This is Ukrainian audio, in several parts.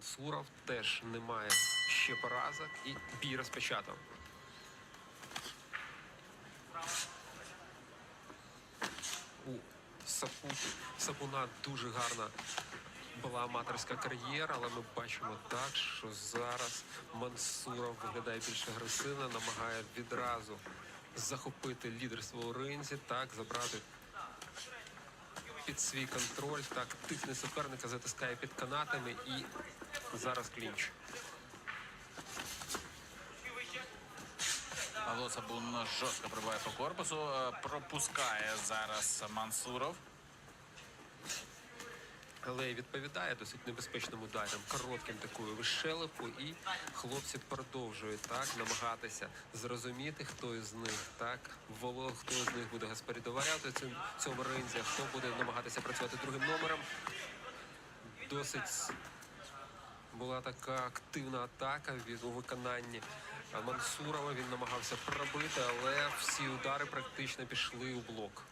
Мансуров теж не має ще поразок і бій розпочато. У Сапу, Сапуна дуже гарна була аматорська кар'єра, але ми бачимо так, що зараз Мансуров виглядає більш агресивно, намагає відразу захопити лідерство у ринзі, так, забрати під свій контроль, так, тисне суперника, затискає під канатами і зараз клінч. Павло Сабун жорстко прибуває по корпусу. е, Пропускає зараз Мансуров. Але відповідає досить небезпечним ударом, коротким такою вишелепу, і хлопці продовжують так намагатися зрозуміти, хто із них так воло, хто з них буде господарювати цим цьому ринзі, хто буде намагатися працювати другим номером. Досить була така активна атака від у виконанні Мансурова. Він намагався пробити, але всі удари практично пішли у блок.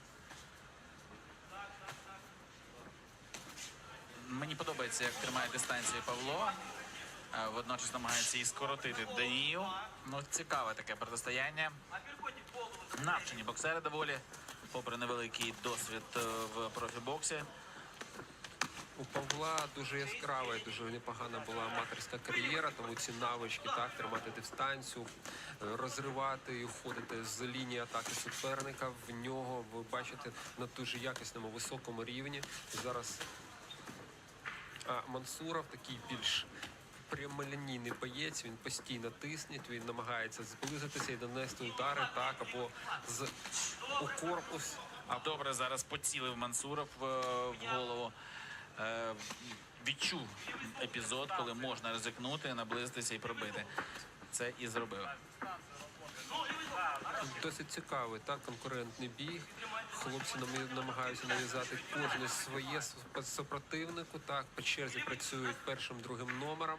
Мені подобається, як тримає дистанцію Павло. Е, Водночас намагається її скоротити Данію. Ну, цікаве таке протистояння. Навчені боксери доволі, попри невеликий досвід е, в профібоксі. У Павла дуже яскрава і дуже непогана була аматорська кар'єра, тому ці навички так тримати дистанцію, е, розривати і входити з лінії атаки суперника. В нього ви бачите на дуже якісному високому рівні. Зараз а Мансуров такий більш прямолінійний боєць. Він постійно тисне, він намагається зблизитися і донести удари так або з у корпус. А добре зараз поцілив Мансуров е, в голову. Е, Відчув епізод, коли можна ризикнути, наблизитися і пробити. Це і зробив. Досить цікавий так конкурентний бій. Хлопці намагаються нав'язати кожне своє супротивнику. Так по черзі працюють першим другим номером.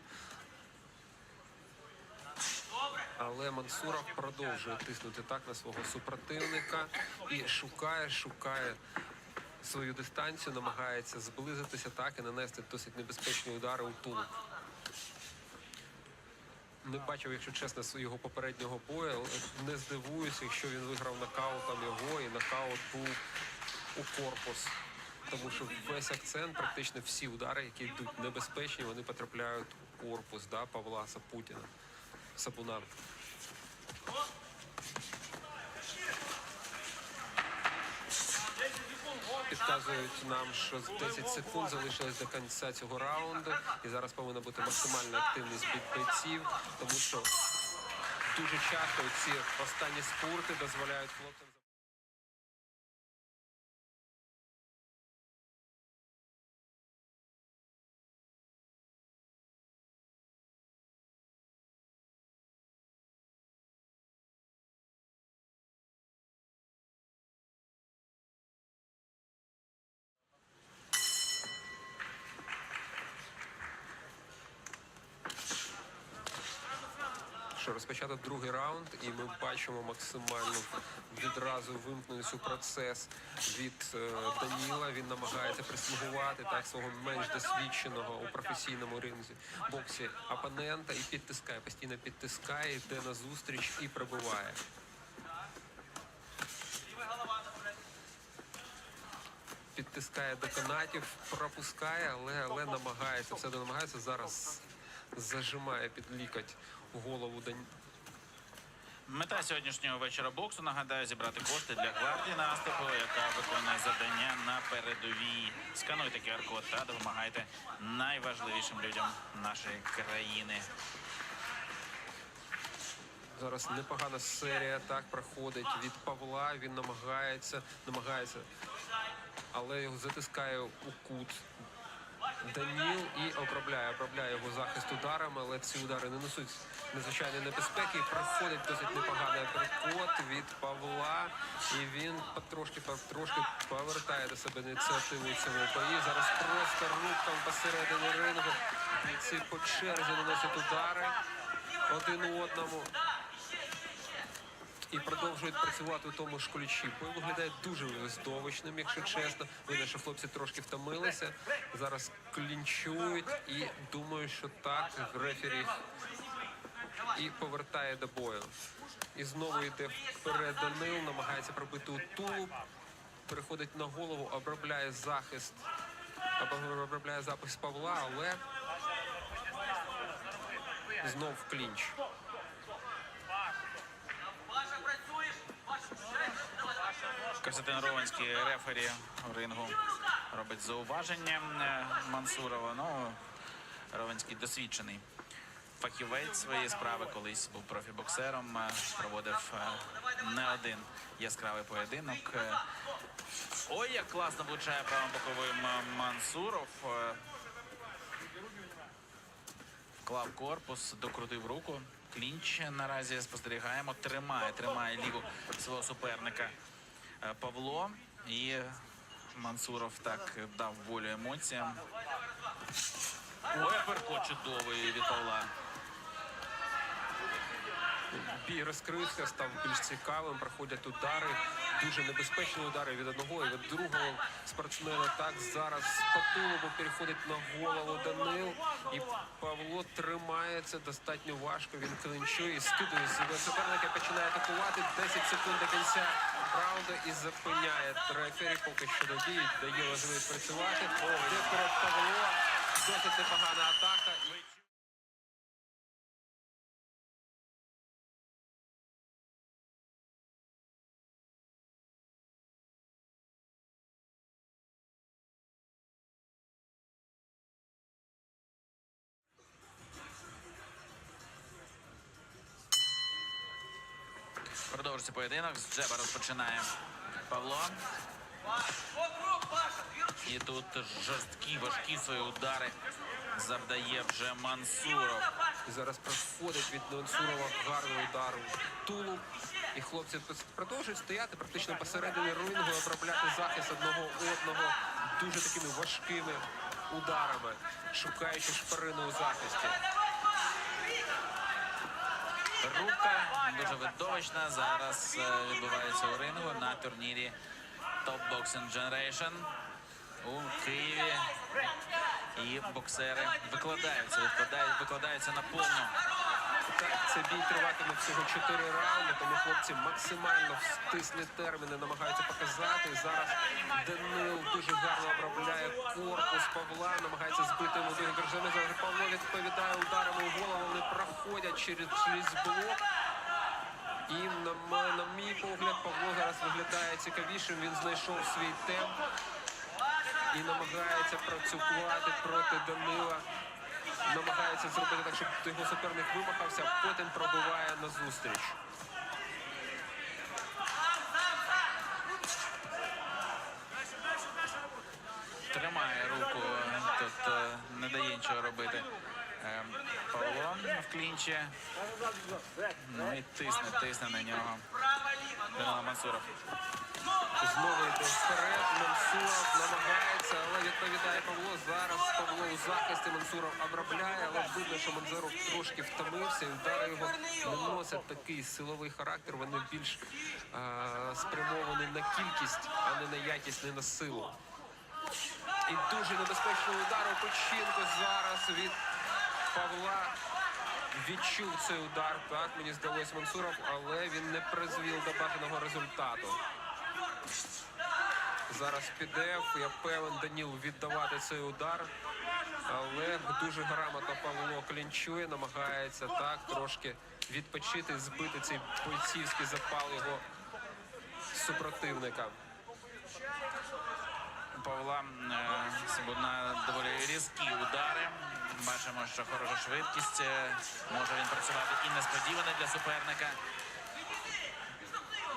Але Мансуров продовжує тиснути так на свого супротивника і шукає, шукає свою дистанцію, намагається зблизитися так і нанести досить небезпечні удари у тулуб. Не бачив, якщо чесно, свого попереднього бою. Не здивуюся, якщо він виграв нокаутом його, і нокаут був у корпус. Тому що весь акцент, практично всі удари, які йдуть небезпечні, вони потрапляють у корпус да, Павла Сапутіна. Сапуна. Підказують нам, що 10 секунд залишилось до кінця цього раунду, і зараз повинна бути максимальна активність від бойців, тому що дуже часто ці останні спорти дозволяють хлопцям. Що розпочато другий раунд, і ми бачимо максимально відразу вимкненість у процес від е, Даніла. Він намагається прислугувати так свого менш досвідченого у професійному ринзі боксі опонента і підтискає, постійно підтискає, йде на зустріч і пробиває. Підтискає до канатів, пропускає, але, але намагається, все намагається зараз зажимає під лікоть голову Дані... Мета сьогоднішнього вечора боксу нагадаю зібрати кошти для гвардії наступу, яка виконує завдання на передовій. Скануйте QR-код та допомагайте найважливішим людям нашої країни. Зараз непогана серія так проходить від Павла. Він намагається, намагається, але його затискає у кут Даніл і обробляє, обробляє його захист ударами, але ці удари не несуть надзвичайної небезпеки. І проходить досить непоганий апперкот від Павла. І він потрошки потрошки повертає до себе ініціативу у цьому. Зараз просто рукам посередині рингу. Бійці по черзі наносять удари один у одному. І продовжують працювати у тому ж ключі. Бой виглядає дуже здовищним, якщо чесно. Видно, що хлопці трошки втомилися. Зараз клінчують і думаю, що так рефері і повертає до бою. І знову йде вперед Данил, намагається пробити у тулуб, переходить на голову, обробляє захист, обробляє запис Павла, але знов клінч. Костянтин Ровенський, рефері рингу, робить зауваження е, Мансурова. Ну, Ровенський досвідчений фахівець своєї справи, колись був профібоксером, е, проводив е, не один яскравий поєдинок. Ой, як класно влучає правим боковим Мансуров. Вклав корпус, докрутив руку. Клінч наразі спостерігаємо. Тримає, тримає ліву свого суперника Павло. І Мансуров так дав волю емоціям. Ой, чудовий від Павла. Бій розкрився, став більш цікавим. Проходять удари, дуже небезпечні удари від одного і від другого спортсмена. Так зараз по тулубу переходить на голову Данил. І Павло тримається достатньо важко. Він клинчує і скидує себе. Суперника починає атакувати. 10 секунд до кінця раунду і зупиняє трекері, Поки що додіють, дає можливість працювати. О, йде вперед Павло. Досить непогана атака. І... Поєдинок. З джеба розпочинає Павло. І тут жорсткі, важкі свої удари завдає вже Мансуров. І зараз проходить від Мансурова гарний удар у тулуб. І хлопці продовжують стояти практично посередині рингу, обробляти захист одного одного дуже такими важкими ударами, шукаючи шпарину у захисті. Рубка дуже видовищна. Зараз е, відбувається у рингу на турнірі Top Boxing Generation у Києві. І боксери викладаються, викладаються, викладаються на повну. Цей бій триватиме всього 4 раунди, тому хлопці максимально в стислі терміни намагаються показати. Зараз Данил дуже гарно обробляє корпус Павла, намагається збити йому дуже державний. Зараз Павло відповідає ударами у голову, вони проходять через, блок. І на, на мій погляд, Павло зараз виглядає цікавішим. Він знайшов свій темп і намагається працювати проти Данила. Намагається зробити так, щоб його суперник вимахався, потім пробиває на зустріч. Тримає руку, тут е, не дає нічого робити. Е, Павло в клінчі. Ну і тисне, тисне на нього. Данило Мансуров. Знову йде вперед. Мансуров намагається, але відповідає Павло. Зараз Павло у захисті Мансуров обробляє, але видно, що Мансуров трошки втомився. І удари його не носять такий силовий характер. Вони більш е, спрямовані на кількість, а не на якість, не на силу. І дуже небезпечний удар у печінку зараз від Павла. Відчув цей удар, так мені здалось Мансуров, але він не призвів до бажаного результату. Зараз піде, я певен Даніл віддавати цей удар. Але дуже грамотно Павло клінчує, намагається так трошки відпочити, збити цей бойцівський запал його супротивника. Павла е, на доволі різкі удари. Бачимо, що хороша швидкість. е, Може він працювати і несподівано для суперника.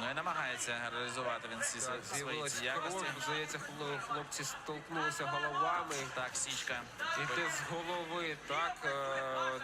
Ну і намагається реалізувати він всі Так, свої ці якості. здається, хло- хлопці столкнулися головами. Так, січка. Іде з голови, так, е,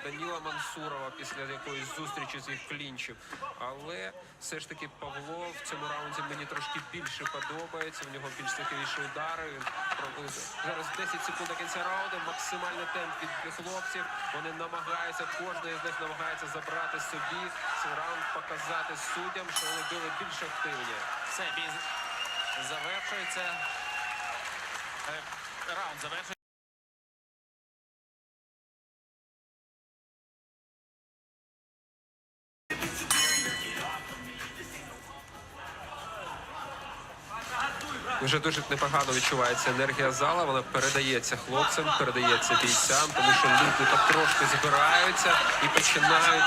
Даніла Мансурова після якоїсь зустрічі з їх клінчів. Але все ж таки Павло в цьому раунді мені трошки більше подобається. В нього більш такі удари. Він пробує зараз 10 секунд до кінця раунду. Максимальний темп від хлопців. Вони намагаються, кожен із них намагається забрати собі цей раунд, показати суддям, що вони були більш активні. Все, бій завершується. Е, Раунд завершується. Вже дуже непогано відчувається енергія зала. Вона передається хлопцям, передається бійцям, тому що люди потрошки збираються і починають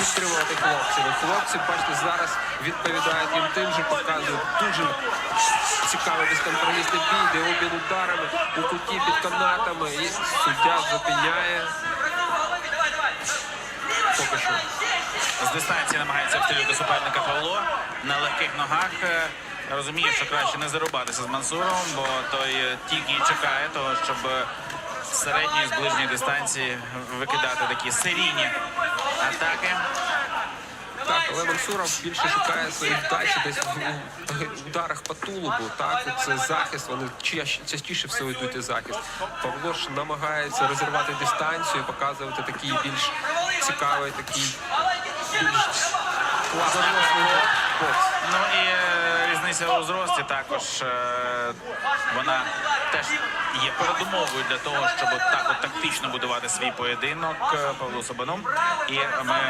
підтримувати хлопців. Хлопці, бачите, зараз відповідають їм тим же, показують дуже цікавий безкомпромісний бій, де обмін ударами у куті під канатами. І суддя зупиняє. Поки що. З дистанції намагається обстрілювати суперника Павло на легких ногах. Е, Розуміє, що краще не зарубатися з Мансуровим, бо той е, тільки і чекає того, щоб е, з середньої з ближньої дистанції викидати такі серійні атаки. Так, але Мансуров більше шукає свої вдачі десь в ударах по тулубу. Так, це захист. Вони частіше все йдуть у захист. Павло ж намагається розірвати дистанцію, показувати такий більш цікавий, такий більш класний бокс. Ну і е, різниця у зрості також е, вона теж є передумовою для того, щоб так от тактично будувати свій поєдинок е, Павлу Сабану. І ми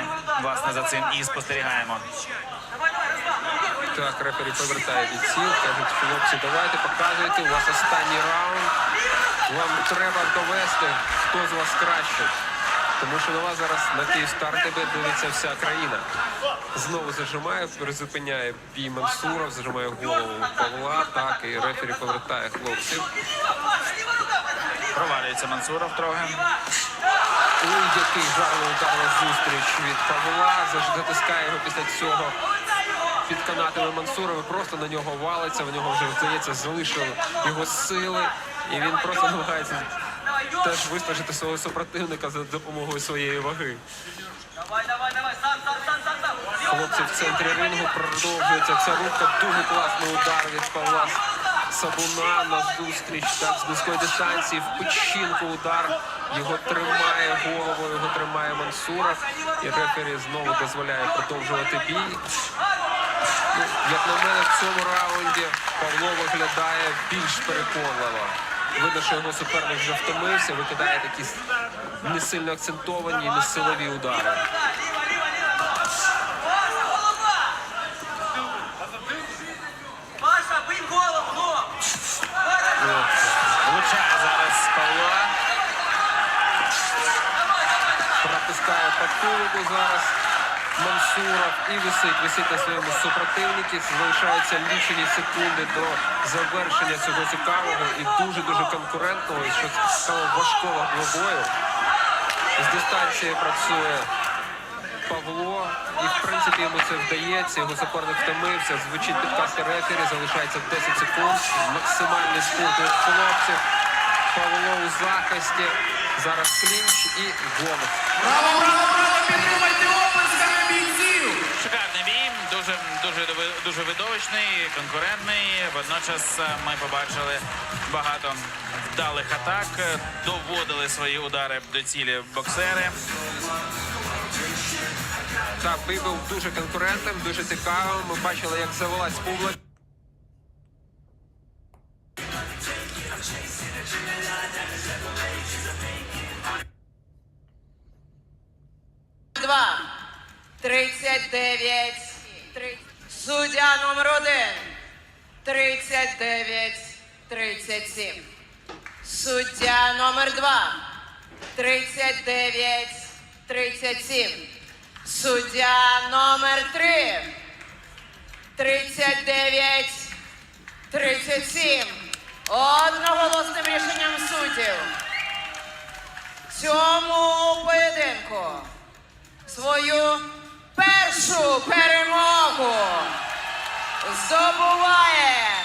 власне за цим і спостерігаємо. Так, рефері повертає відсіл, кажуть, хлопці, давайте показуйте, у вас останній раунд. Вам треба довести, хто з вас краще. Тому що на вас зараз на Київстар тебе дивиться вся країна. Знову зажимає, призупиняє бій Мансуров, зажимає голову Павла, так, і рефері повертає хлопців. Провалюється Мансуров трохи. Ой, який гарний ударна зустріч від Павла. Затискає його після цього під канатами Мансурова. Просто на нього валиться. В нього вже здається залишили його сили. І він просто намагається теж виснажити свого супротивника за допомогою своєї ваги. Давай, давай, давай, сам, сам, сам, сам, сам. Хлопці в центрі рингу продовжується ця рубка. Дуже класний удар від Павла Сабуна на зустріч так, з близької дистанції. В печінку удар. Його тримає головою, його тримає Мансуров. І рефері знову дозволяє продовжувати бій. Ну, як на мене, в цьому раунді Павло виглядає більш переконливо. Видно, що його суперник вже втомився, викидає такі не сильно акцентовані і несилові удари. Влучає зараз Павло. Пропускає по зараз Мансуров і висить, висить на своєму супротивнику. Залишаються лічені секунди до завершення цього цікавого і дуже-дуже конкурентного, і що цікаво важкого двобою. З дистанції працює Павло, і в принципі йому це вдається. Його суперник втомився. Звучить підказка рефері, залишається 10 секунд. Максимальний спорт від хлопців. Павло у захисті. Зараз клінч і гол. Браво, браво, браво! Підтримайте оплесками бійців! Шикарний бій, дуже дуже дуже видовищний, конкурентний. Водночас е, ми побачили багато вдалих атак, доводили свої удари до цілі боксери. Так, бій був дуже конкурентним, дуже цікавим. Ми бачили, як завелась публика. Два. 39. Три- Суддя номер один. 39. 37. Суддя номер два. 39. 37. Суддя номер три. 39. 37. Одноголосним рішенням суддів. Цьому поєдинку свою першу перемогу Забуває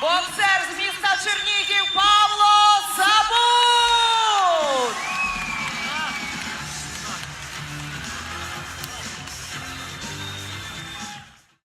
боксер з міста Чернігів Павло Забур!